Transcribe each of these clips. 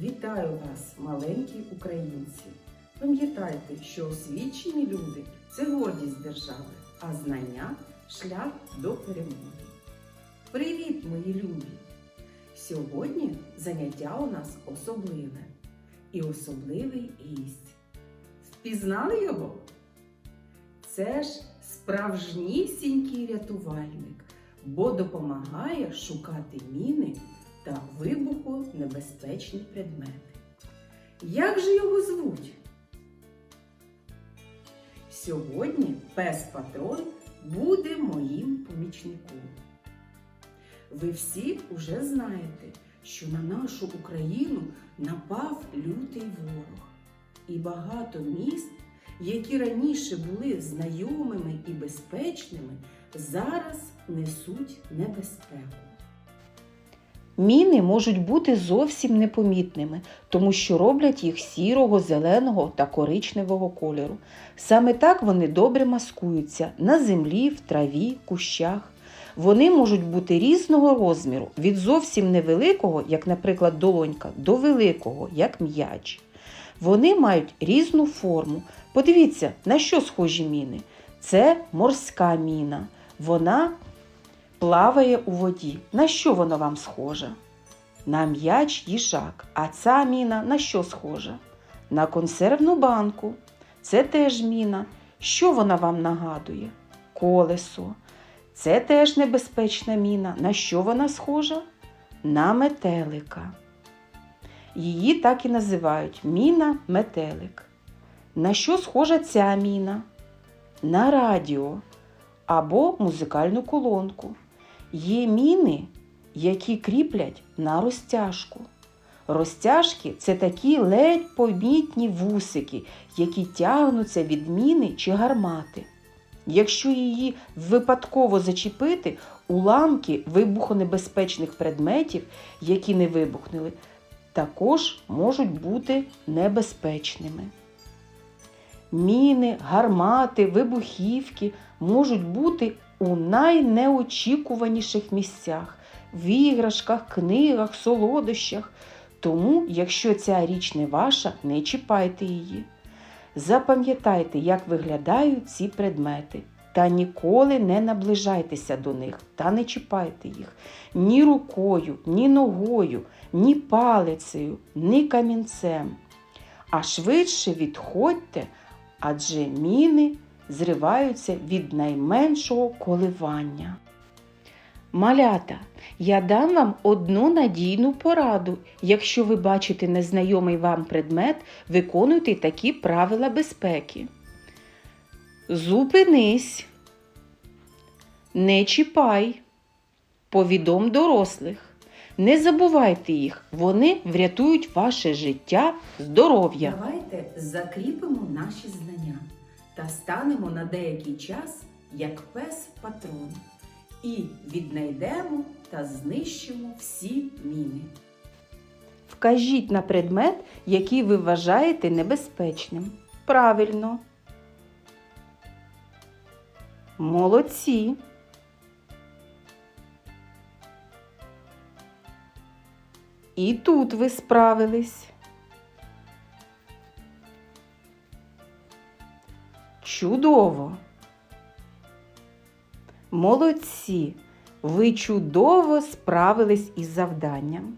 Вітаю вас, маленькі українці! Пам'ятайте, що освічені люди це гордість держави, а знання шлях до перемоги. Привіт, мої любі! Сьогодні заняття у нас особливе і особливий гість. Впізнали його? Це ж справжнісінький рятувальник, бо допомагає шукати міни та вибухонебезпечні предмети. Як же його звуть? Сьогодні пес Патрон буде моїм помічником. Ви всі уже знаєте, що на нашу Україну напав лютий ворог. І багато міст, які раніше були знайомими і безпечними, зараз несуть небезпеку. Міни можуть бути зовсім непомітними, тому що роблять їх сірого, зеленого та коричневого кольору. Саме так вони добре маскуються на землі, в траві, кущах. Вони можуть бути різного розміру, від зовсім невеликого, як, наприклад, долонька, до великого, як м'яч. Вони мають різну форму. Подивіться, на що схожі міни. Це морська міна. Вона плаває у воді. На що вона вам схожа? На м'яч їжак. А ця міна на що схожа? На консервну банку. Це теж міна. Що вона вам нагадує? Колесо. Це теж небезпечна міна. На що вона схожа? На метелика. Її так і називають міна метелик. На що схожа ця міна? На радіо або музикальну колонку. Є міни, які кріплять на розтяжку. Розтяжки це такі ледь помітні вусики, які тягнуться від міни чи гармати. Якщо її випадково зачепити, уламки вибухонебезпечних предметів, які не вибухнули, також можуть бути небезпечними. Міни, гармати, вибухівки можуть бути у найнеочікуваніших місцях в іграшках, книгах, солодощах. Тому, якщо ця річ не ваша, не чіпайте її. Запам'ятайте, як виглядають ці предмети, та ніколи не наближайтеся до них та не чіпайте їх ні рукою, ні ногою, ні палицею, ні камінцем. А швидше відходьте, адже міни зриваються від найменшого коливання. Малята, я дам вам одну надійну пораду. Якщо ви бачите незнайомий вам предмет, виконуйте такі правила безпеки. Зупинись, не чіпай, повідом дорослих. Не забувайте їх, вони врятують ваше життя, здоров'я. Давайте закріпимо наші знання та станемо на деякий час як пес патрон і віднайдемо та знищимо всі міни. Вкажіть на предмет, який ви вважаєте небезпечним. Правильно. Молодці. І тут ви справились. Чудово. Молодці. Ви чудово справились із завданням.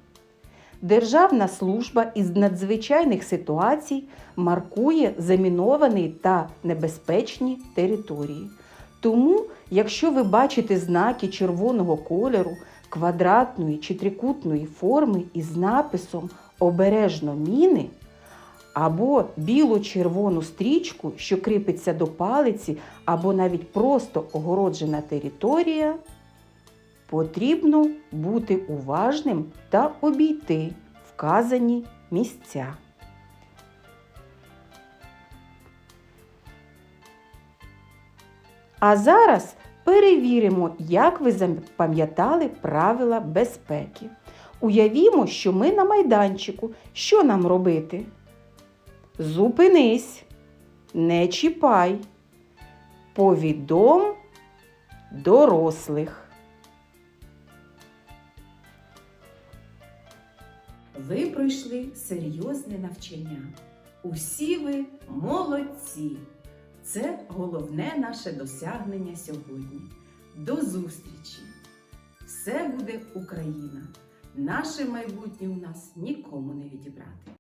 Державна служба із надзвичайних ситуацій маркує заміновані та небезпечні території. Тому, якщо ви бачите знаки червоного кольору, квадратної чи трикутної форми із написом Обережно міни або біло-червону стрічку, що кріпиться до палиці, або навіть просто огороджена територія, потрібно бути уважним та обійти вказані місця. А зараз перевіримо, як ви запам'ятали правила безпеки. Уявімо, що ми на майданчику. Що нам робити? Зупинись, не чіпай. Повідом дорослих. Ви пройшли серйозне навчання. Усі ви молодці! Це головне наше досягнення сьогодні. До зустрічі! Все буде Україна! Наше майбутнє у нас нікому не відібрати.